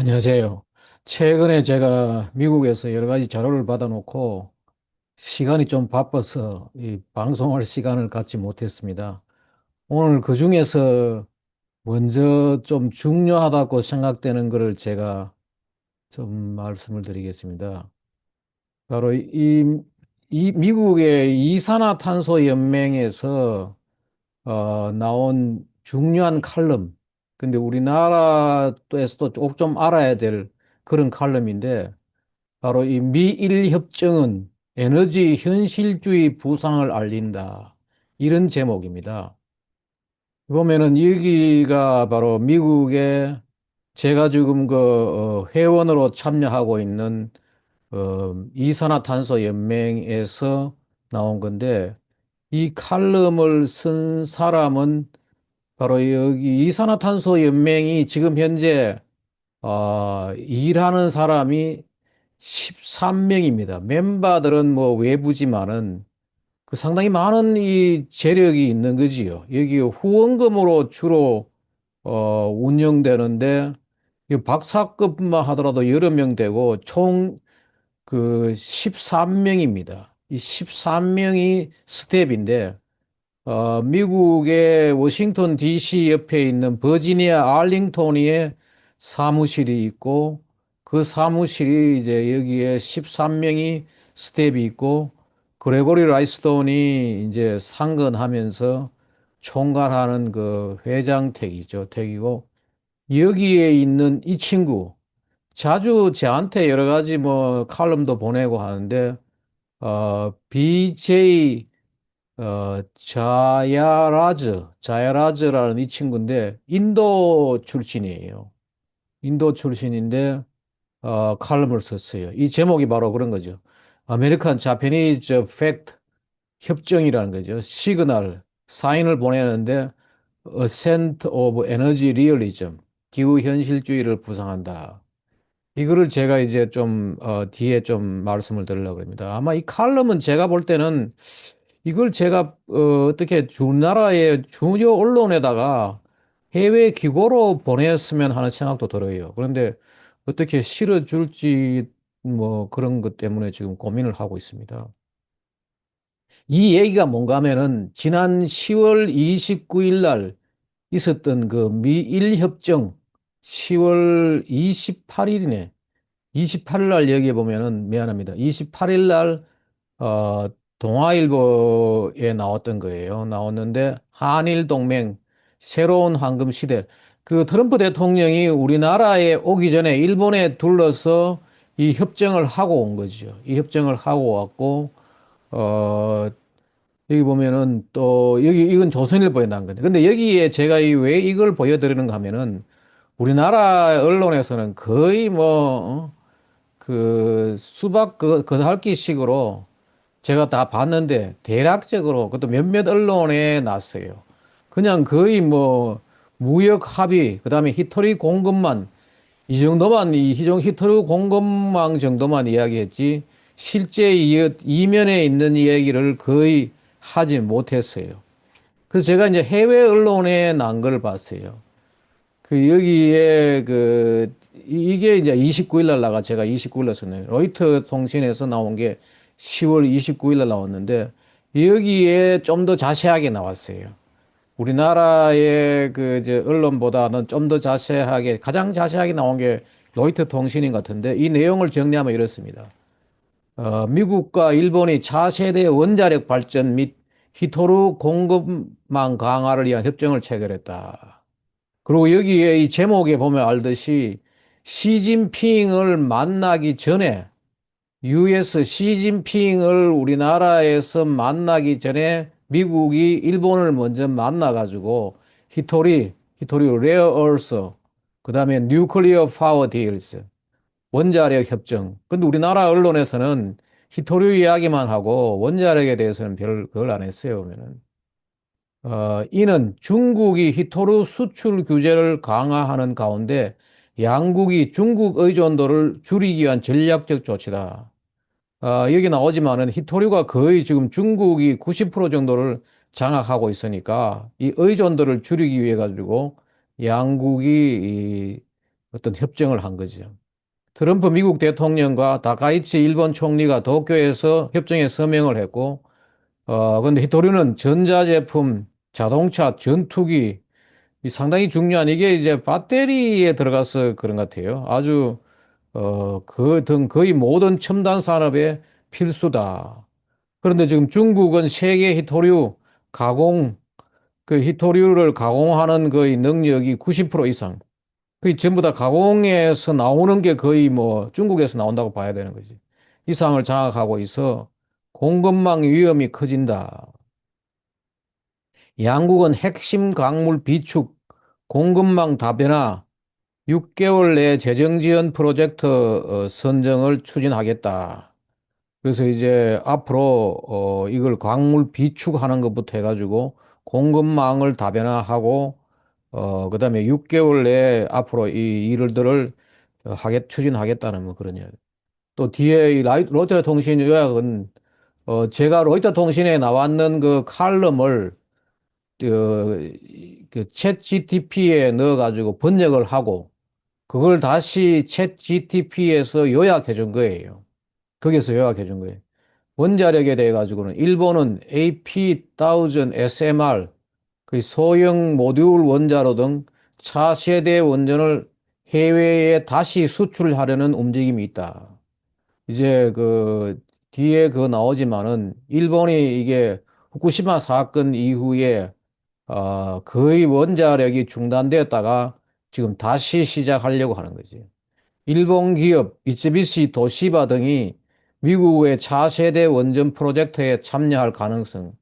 안녕하세요. 최근에 제가 미국에서 여러 가지 자료를 받아놓고 시간이 좀 바빠서 이 방송할 시간을 갖지 못했습니다. 오늘 그 중에서 먼저 좀 중요하다고 생각되는 것을 제가 좀 말씀을 드리겠습니다. 바로 이, 이 미국의 이산화탄소 연맹에서 어, 나온 중요한 칼럼. 근데 우리나라에서도 꼭좀 알아야 될 그런 칼럼인데 바로 이 미일 협정은 에너지 현실주의 부상을 알린다. 이런 제목입니다. 보면은 여기가 바로 미국의 제가 지금 그 어, 회원으로 참여하고 있는 어, 이산화탄소 연맹에서 나온 건데 이 칼럼을 쓴 사람은 바로 여기 이산화탄소 연맹이 지금 현재 어, 일하는 사람이 13명입니다. 멤버들은 뭐 외부지만은 그 상당히 많은 이 재력이 있는 거지요. 여기 후원금으로 주로 어, 운영되는데 이 박사급만 하더라도 여러 명 되고 총 그 13명입니다. 이 13명이 스텝인데 어, 미국의 워싱턴 DC 옆에 있는 버지니아 알링톤에 사무실이 있고 그 사무실이 이제 여기에 13명이 스텝이 있고 그레고리 라이스톤이 이제 상근하면서 총괄하는 그 회장 택이죠. 택이고 여기에 있는 이 친구 자주 저한테 여러 가지 뭐 칼럼도 보내고 하는데 어 BJ 어, 자야라즈, 자야라즈라는 이 친구인데, 인도 출신이에요. 인도 출신인데, 어, 칼럼을 썼어요. 이 제목이 바로 그런 거죠. 아메리칸 자페니즈 팩트 협정이라는 거죠. 시그널, 사인을 보내는데, Ascent of Energy Realism, 기후 현실주의를 부상한다. 이거를 제가 이제 좀, 어, 뒤에 좀 말씀을 드리려고 합니다. 아마 이 칼럼은 제가 볼 때는 이걸 제가 어, 어떻게 주나라의 주요 언론에다가 해외 기고로 보냈으면 하는 생각도 들어요. 그런데 어떻게 실어줄지 뭐 그런 것 때문에 지금 고민을 하고 있습니다. 이 얘기가 뭔가 하면은 지난 10월 29일 날 있었던 그 미일 협정 10월 28일이네. 28일 날 여기에 보면은 미안합니다. 28일 날 어, 동아일보에 나왔던 거예요. 나왔는데 한일 동맹 새로운 황금 시대. 그 트럼프 대통령이 우리나라에 오기 전에 일본에 둘러서 이 협정을 하고 온 거죠. 이 협정을 하고 왔고 어 여기 보면은 또 여기 이건 조선일보에 나온 건데 근데 여기에 제가 이왜 이걸 보여드리는가 하면은 우리나라 언론에서는 거의 뭐 그 수박 그 겉핥기식으로 제가 다 봤는데 대략적으로 그것도 몇몇 언론에 났어요. 그냥 거의 뭐 무역 합의, 그다음에 히토리 공급만 이 정도만 이 희종 히토리 공급망 정도만 이야기했지 실제 이, 이면에 있는 이야기를 거의 하지 못했어요. 그래서 제가 이제 해외 언론에 난 걸 봤어요. 그 여기에 그 이게 이제 29일 날 나가 제가 29일 날 썼네요. 로이터 통신에서 나온 게 10월 29일 날 나왔는데 여기에 좀 더 자세하게 나왔어요. 우리나라의 그 언론보다는 좀 더 자세하게 가장 자세하게 나온 게 로이터 통신인 것 같은데 이 내용을 정리하면 이렇습니다. 어, 미국과 일본이 차세대 원자력 발전 및 히토르 공급망 강화를 위한 협정을 체결했다. 그리고 여기에 이 제목에 보면 알듯이 시진핑을 만나기 전에 US 시진핑을 우리나라에서 만나기 전에 미국이 일본을 먼저 만나가지고 히토리, 히토리 레어 얼서, 그 다음에 뉴클리어 파워 딜스, 원자력 협정. 근데 우리나라 언론에서는 히토리 이야기만 하고 원자력에 대해서는 별 그걸 안 했어요, 보면은. 어, 이는 중국이 히토르 수출 규제를 강화하는 가운데 양국이 중국 의존도를 줄이기 위한 전략적 조치다. 어, 여기 나오지만은 히토류가 거의 지금 중국이 90% 정도를 장악하고 있으니까 이 의존도를 줄이기 위해 가지고 양국이 이 어떤 협정을 한 거죠. 트럼프 미국 대통령과 다카이치 일본 총리가 도쿄에서 협정에 서명을 했고, 어, 근데 히토류는 전자제품, 자동차, 전투기, 이 상당히 중요한 이게 이제 배터리에 들어가서 그런 것 같아요. 아주, 어, 그 등 거의 모든 첨단 산업에 필수다. 그런데 지금 중국은 세계 히토류 가공, 그 히토류를 가공하는 거의 능력이 90% 이상. 거의 전부 다 가공에서 나오는 게 거의 뭐 중국에서 나온다고 봐야 되는 거지. 이상을 장악하고 있어 공급망 위험이 커진다. 양국은 핵심 광물 비축, 공급망 다변화, 6개월 내 재정 지원 프로젝트 어, 선정을 추진하겠다. 그래서 이제 앞으로 어 이걸 광물 비축하는 것부터 해가지고 공급망을 다변화하고 어 그다음에 6개월 내에 앞으로 이 일들을 하겠 추진하겠다는 뭐 그런 이야기. 또 뒤에 이 라이, 로이터 통신 요약은 어 제가 로이터 통신에 나왔는 그 칼럼을 그 챗 GTP에 넣어가지고 번역을 하고 그걸 다시 챗 GTP에서 요약해 준 거예요. 거기서 요약해 준 거예요. 원자력에 대해 가지고는 일본은 AP1000 SMR, 그 소형 모듈 원자로 등 차세대 원전을 해외에 다시 수출하려는 움직임이 있다. 이제 그 뒤에 그 나오지만은 일본이 이게 후쿠시마 사건 이후에 어 거의 원자력이 중단되었다가 지금 다시 시작하려고 하는 거지. 일본 기업 미쓰비시 도시바 등이 미국의 차세대 원전 프로젝트에 참여할 가능성.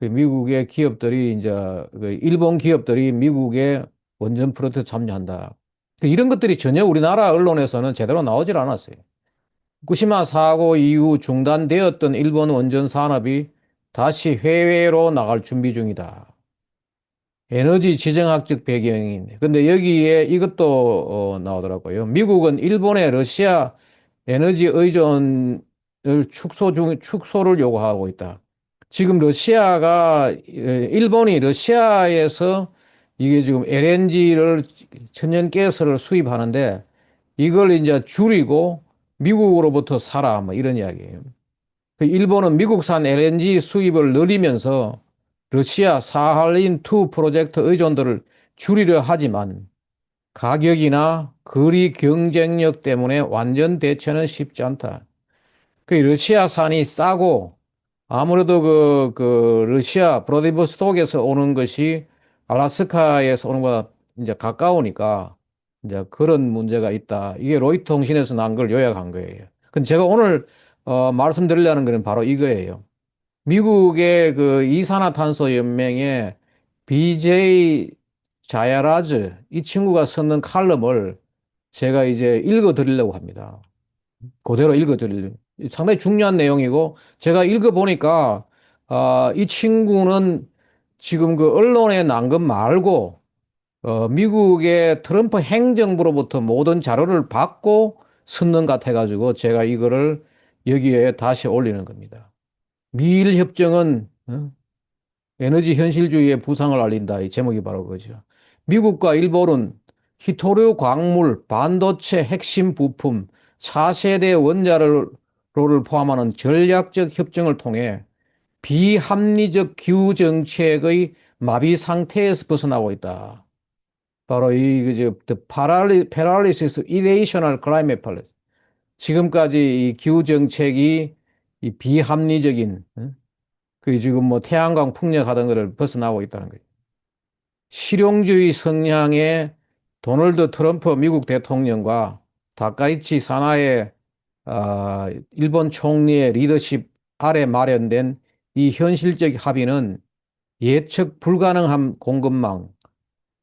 그 미국의 기업들이 이제 그 일본 기업들이 미국의 원전 프로젝트 참여한다. 그 이런 것들이 전혀 우리나라 언론에서는 제대로 나오질 않았어요. 후쿠시마 사고 이후 중단되었던 일본 원전 산업이 다시 해외로 나갈 준비 중이다. 에너지 지정학적 배경이 근데 여기에 이것도 어, 나오더라고요. 미국은 일본의 러시아 에너지 의존을 축소 중, 축소를 요구하고 있다. 지금 러시아가, 일본이 러시아에서 이게 지금 LNG를, 천연가스를 수입하는데 이걸 이제 줄이고 미국으로부터 사라, 뭐 이런 이야기예요. 그 일본은 미국산 LNG 수입을 늘리면서 러시아 사할린2 프로젝트 의존도를 줄이려 하지만 가격이나 거리 경쟁력 때문에 완전 대체는 쉽지 않다. 그 러시아산이 싸고 아무래도 그, 그 러시아 브라디보스톡에서 오는 것이 알라스카에서 오는 것보다 이제 가까우니까 이제 그런 문제가 있다. 이게 로이터 통신에서 난 걸 요약한 거예요. 근데 제가 오늘 어, 말씀드리려는 것은 바로 이거예요. 미국의 그 이산화탄소 연맹의 BJ 자야라즈 이 친구가 썼는 칼럼을 제가 이제 읽어 드리려고 합니다. 그대로 읽어 드리려고. 상당히 중요한 내용이고 제가 읽어 보니까 아, 이 친구는 지금 그 언론에 난것 말고 어, 미국의 트럼프 행정부로부터 모든 자료를 받고 썼는 것 같아 가지고 제가 이거를 여기에 다시 올리는 겁니다. 미일 협정은 어? 에너지 현실주의의 부상을 알린다. 이 제목이 바로 그거죠. 미국과 일본은 히토류 광물, 반도체 핵심 부품, 차세대 원자로를 포함하는 전략적 협정을 통해 비합리적 기후 정책의 마비 상태에서 벗어나고 있다. 바로 이 그저 paralysis irrational climate policy. 지금까지 이 기후 정책이 이 비합리적인 그 지금 뭐 태양광 풍력하던 것을 벗어나고 있다는 거예요. 실용주의 성향의 도널드 트럼프 미국 대통령과 다카이치 사나의 어, 일본 총리의 리더십 아래 마련된 이 현실적 합의는 예측 불가능한 공급망,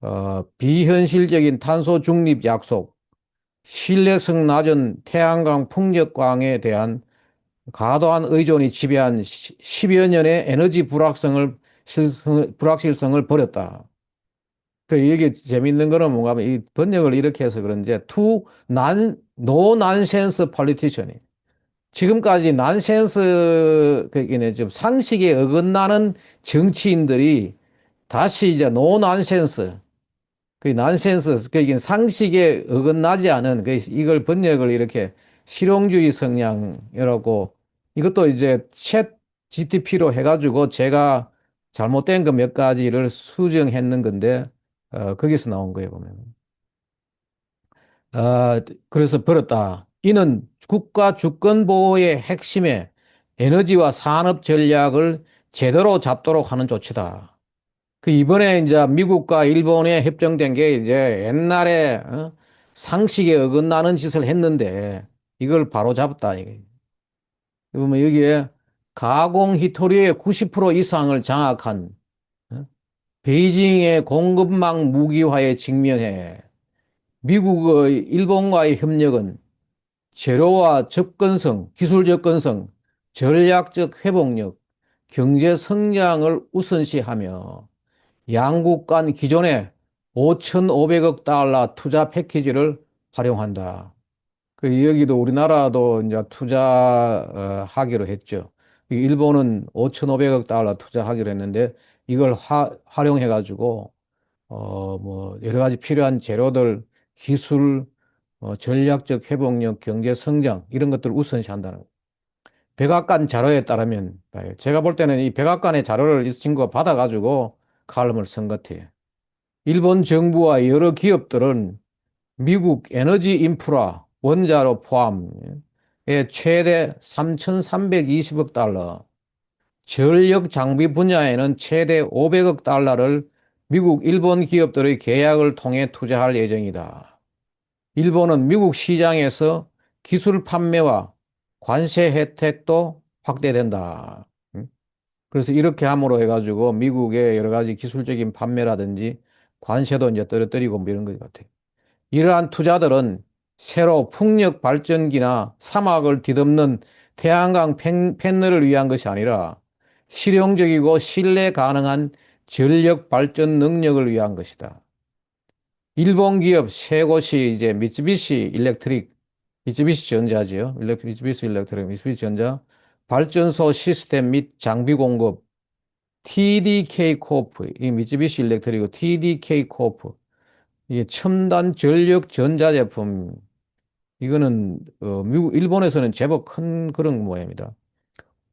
어, 비현실적인 탄소 중립 약속, 신뢰성 낮은 태양광 풍력광에 대한 과도한 의존이 지배한 10여 년의 에너지 불확성을, 불확실성을 버렸다. 그 이게 재밌는 거는 뭔가 하면 이 번역을 이렇게 해서 그런지 투 난, 노 난센스 폴리티션이 지금까지 난센스 그게 좀 상식에 어긋나는 정치인들이 다시 이제 노 난센스 그 난센스, 그 이게 상식에 어긋나지 않은 그 이걸 번역을 이렇게 실용주의 성향이라고 이것도 이제 챗 GTP로 해가지고 제가 잘못된 거 몇 가지를 수정했는 건데 어, 거기서 나온 거예요 보면. 어, 그래서 버렸다. 이는 국가 주권 보호의 핵심에 에너지와 산업 전략을 제대로 잡도록 하는 조치다. 그 이번에 이제 미국과 일본에 협정된 게 이제 옛날에 어? 상식에 어긋나는 짓을 했는데 이걸 바로 잡았다. 이게. 보면 여기에 가공 히토리의 90% 이상을 장악한 어? 베이징의 공급망 무기화에 직면해 미국의 일본과의 협력은 재료와 접근성, 기술 접근성, 전략적 회복력, 경제 성장을 우선시하며 양국 간 기존의 5,500억 달러 투자 패키지를 활용한다. 그 여기도 우리나라도 이제 투자하기로 했죠. 일본은 5,500억 달러 투자하기로 했는데 이걸 화, 활용해 가지고 어 뭐 여러 가지 필요한 재료들, 기술, 어, 전략적 회복력, 경제 성장 이런 것들을 우선시한다는 거예요. 백악관 자료에 따르면 제가 볼 때는 이 백악관의 자료를 이 친구가 받아가지고 칼럼을 쓴 것 같아요. 일본 정부와 여러 기업들은 미국 에너지 인프라 원자로 포함에 최대 3,320억 달러, 전력 장비 분야에는 최대 500억 달러를 미국, 일본 기업들의 계약을 통해 투자할 예정이다. 일본은 미국 시장에서 기술 판매와 관세 혜택도 확대된다. 그래서 이렇게 함으로 해가지고 미국의 여러 가지 기술적인 판매라든지 관세도 이제 떨어뜨리고 뭐 이런 것 같아요. 이러한 투자들은 새로 풍력 발전기나 사막을 뒤덮는 태양광 패널을 위한 것이 아니라 실용적이고 신뢰 가능한 전력 발전 능력을 위한 것이다. 일본 기업 세 곳이 이제 미쓰비시 일렉트릭, 미쓰비시 전자지요. 미쓰비시 일렉트릭, 미쓰비시 전자, 발전소 시스템 및 장비 공급, TDK 코프, 이 미쓰비시 일렉트릭, TDK 코프, 이게 첨단 전력 전자제품, 이거는 어, 미국, 일본에서는 제법 큰 그런 모양입니다.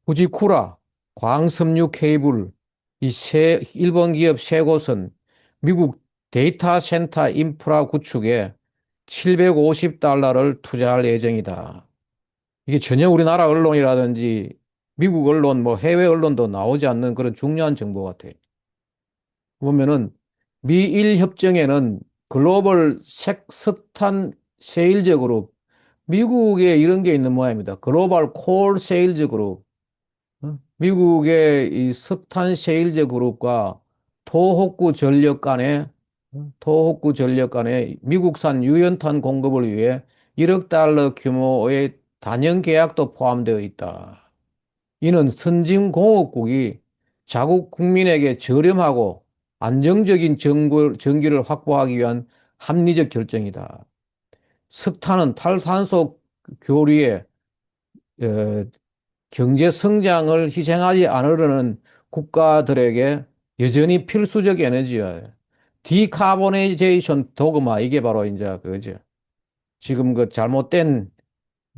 후지쿠라, 광섬유 케이블, 이 세, 일본 기업 세 곳은 미국 데이터 센터 인프라 구축에 750달러를 투자할 예정이다. 이게 전혀 우리나라 언론이라든지 미국 언론, 뭐 해외 언론도 나오지 않는 그런 중요한 정보 같아요. 보면은 미일 협정에는 글로벌 색, 석탄 그룹, 미국에 이런 게 있는 모양입니다. 글로벌 콜 세일즈 그룹, 어? 미국의 이 석탄 세일즈 그룹과 토호쿠 전력 간의 어? 토호쿠 전력 간의 미국산 유연탄 공급을 위해 1억 달러 규모의 단연 계약도 포함되어 있다. 이는 선진 공업국이 자국 국민에게 저렴하고 안정적인 전기를 확보하기 위한 합리적 결정이다. 석탄은 탈탄소 교류에 어, 경제 성장을 희생하지 않으려는 국가들에게 여전히 필수적 에너지야. 디카보네이제이션 도그마 이게 바로 이제 그죠. 지금 그 잘못된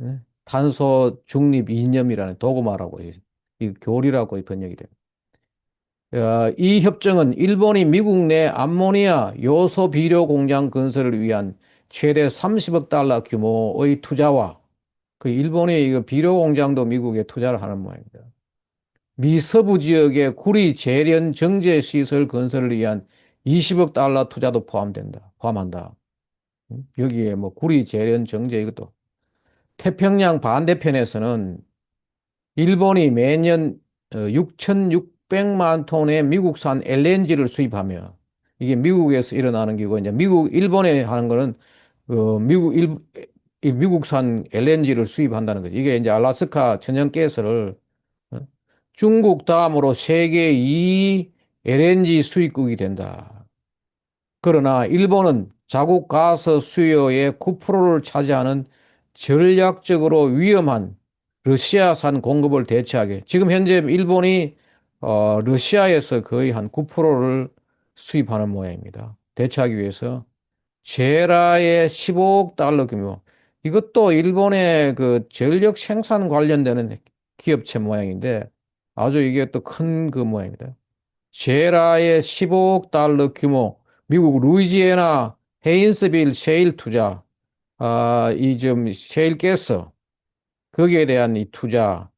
예, 탄소 중립 이념이라는 도그마라고 이 교리라고 번역이 됩니다. 어, 이 협정은 일본이 미국 내 암모니아 요소 비료 공장 건설을 위한 최대 30억 달러 규모의 투자와 그 일본의 이거 비료 공장도 미국에 투자를 하는 모양입니다. 미 서부 지역의 구리 재련 정제 시설 건설을 위한 20억 달러 투자도 포함된다. 포함한다. 여기에 뭐 구리 재련 정제 이것도 태평양 반대편에서는 일본이 매년 6,600만 어, 톤의 미국산 LNG를 수입하며 이게 미국에서 일어나는 기고 이제 미국 일본에 하는 거는 어, 미국 일 미국산 LNG를 수입한다는 거죠. 이게 이제 알라스카 천연가스를 어, 중국 다음으로 세계 2 LNG 수입국이 된다. 그러나 일본은 자국 가스 수요의 9%를 차지하는 전략적으로 위험한 러시아산 공급을 대체하게 지금 현재 일본이 어, 러시아에서 거의 한 9%를 수입하는 모양입니다. 대처하기 위해서 제라의 15억 달러 규모. 이것도 일본의 그 전력 생산 관련되는 기업체 모양인데 아주 이게 또 큰 그 모양입니다. 제라의 15억 달러 규모. 미국 루이지애나 헤인스빌 셰일 투자, 아, 이 좀 셰일 가스. 거기에 대한 이 투자,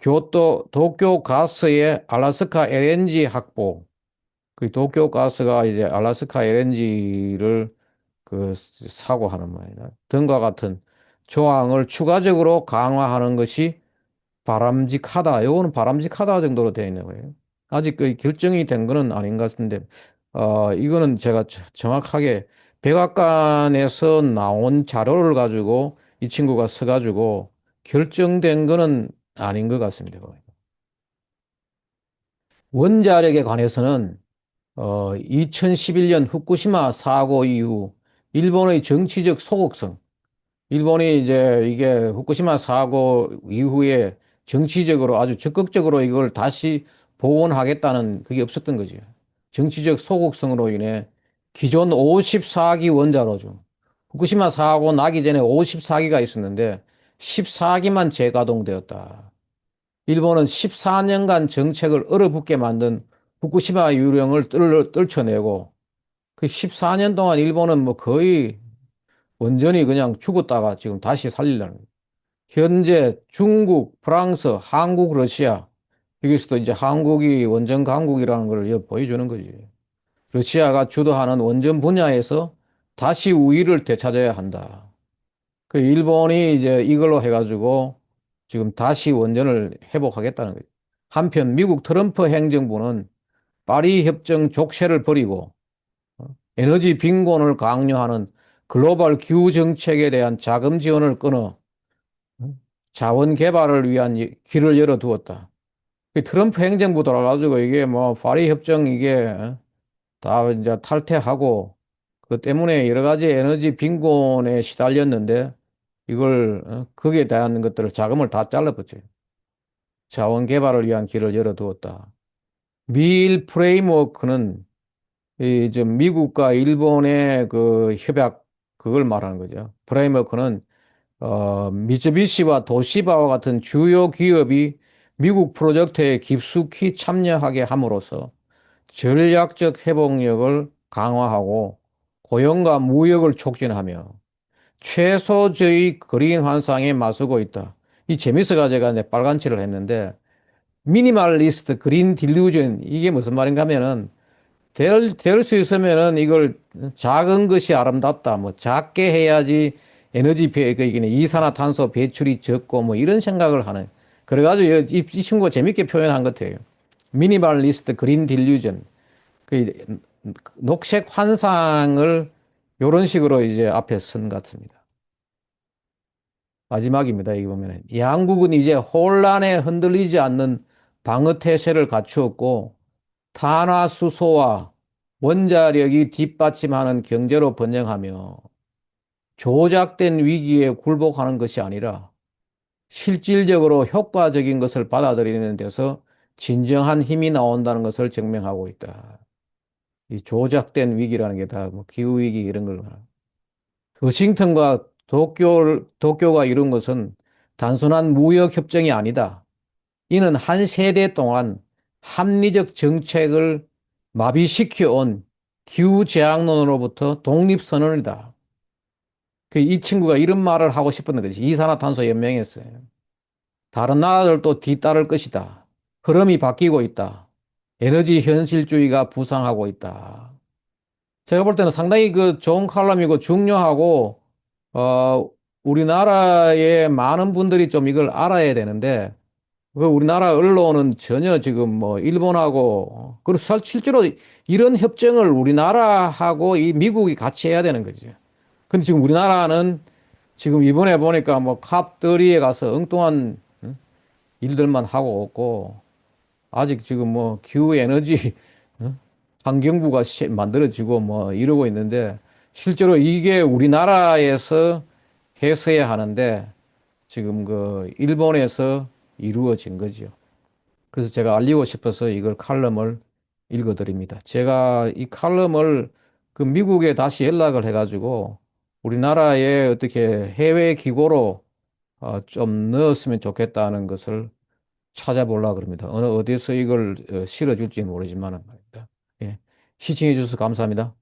교토 도쿄 가스의 알래스카 LNG 확보, 그 도쿄 가스가 이제 알래스카 LNG를 그 사고하는 모양이다. 등과 같은 조항을 추가적으로 강화하는 것이 바람직하다. 요거는 바람직하다 정도로 되어 있는 거예요. 아직 그 결정이 된 거는 아닌 것 같은데, 어, 이거는 제가 정확하게 백악관에서 나온 자료를 가지고 이 친구가 써가지고 결정된 거는 아닌 것 같습니다. 원자력에 관해서는 어, 2011년 후쿠시마 사고 이후 일본의 정치적 소극성, 일본이 이제 이게 후쿠시마 사고 이후에 정치적으로 아주 적극적으로 이걸 다시 복원하겠다는 그게 없었던 거죠. 정치적 소극성으로 인해 기존 54기 원자로죠. 후쿠시마 사고 나기 전에 54기가 있었는데 14기만 재가동되었다. 일본은 14년간 정책을 얼어붙게 만든 후쿠시마 유령을 떨, 떨쳐내고 그 14년 동안 일본은 뭐 거의 완전히 그냥 죽었다가 지금 다시 살리려는. 현재 중국, 프랑스, 한국, 러시아 여기서도 이제 한국이 원전 강국이라는 걸 보여주는 거지. 러시아가 주도하는 원전 분야에서 다시 우위를 되찾아야 한다. 그 일본이 이제 이걸로 해가지고 지금 다시 원전을 회복하겠다는 거예요. 한편 미국 트럼프 행정부는 파리 협정 족쇄를 버리고 어, 에너지 빈곤을 강요하는 글로벌 기후 정책에 대한 자금 지원을 끊어 어, 자원 개발을 위한 길을 열어 두었다. 그 트럼프 행정부 돌아가지고 이게 뭐 파리 협정 이게 어, 다 이제 탈퇴하고 그 때문에 여러 가지 에너지 빈곤에 시달렸는데 이걸 거기에 대한 것들을 자금을 다 잘라버려요. 자원 개발을 위한 길을 열어두었다. 미일 프레임워크는 이좀 미국과 일본의 그 협약 그걸 말하는 거죠. 프레임워크는 어 미쯔비시와 도시바와 같은 주요 기업이 미국 프로젝트에 깊숙이 참여하게 함으로써 전략적 회복력을 강화하고 고용과 무역을 촉진하며 최소의 그린 환상에 맞서고 있다. 이 재밌어가 제가 내 빨간칠을 했는데 미니멀리스트 그린 딜루전 이게 무슨 말인가 하면은 될, 될 수 있으면은 이걸 작은 것이 아름답다. 뭐 작게 해야지 에너지 배, 그, 이산화탄소 배출이 적고 뭐 이런 생각을 하는. 그래가지고 이, 이 친구가 재밌게 표현한 것 같아요. 미니멀리스트 그린 딜루전. 그 녹색 환상을 이런 식으로 이제 앞에 쓴것 같습니다. 마지막입니다. 여기 보면 양국은 이제 혼란에 흔들리지 않는 방어 태세를 갖추었고 탄화수소와 원자력이 뒷받침하는 경제로 번영하며 조작된 위기에 굴복하는 것이 아니라 실질적으로 효과적인 것을 받아들이는 데서 진정한 힘이 나온다는 것을 증명하고 있다. 이 조작된 위기라는 게 다 뭐 기후위기 이런 걸. 워싱턴과 도쿄, 도쿄가 이룬 것은 단순한 무역 협정이 아니다. 이는 한 세대 동안 합리적 정책을 마비시켜 온 기후재앙론으로부터 독립선언이다. 그이 친구가 이런 말을 하고 싶었는 거지. 이산화탄소 연맹에서. 다른 나라들도 뒤따를 것이다. 흐름이 바뀌고 있다. 에너지 현실주의가 부상하고 있다. 제가 볼 때는 상당히 그 좋은 칼럼이고 중요하고, 어, 우리나라의 많은 분들이 좀 이걸 알아야 되는데, 그 우리나라 언론은 전혀 지금 뭐 일본하고 그리고 실제로 이런 협정을 우리나라하고 이 미국이 같이 해야 되는 거죠. 근데 지금 우리나라는 지금 이번에 보니까 뭐 캅3에 가서 엉뚱한 일들만 하고 없고 아직 지금 뭐 기후 에너지 환경부가 만들어지고 뭐 이러고 있는데 실제로 이게 우리나라에서 했어야 하는데 지금 그 일본에서 이루어진 거죠. 그래서 제가 알리고 싶어서 이걸 칼럼을 읽어드립니다. 제가 이 칼럼을 그 미국에 다시 연락을 해가지고 우리나라에 어떻게 해외 기고로 어, 좀 넣었으면 좋겠다는 것을 찾아보려고 그럽니다. 어느 어디서 이걸 어, 실어줄지는 모르지만 말입니다. 예. 시청해 주셔서 감사합니다.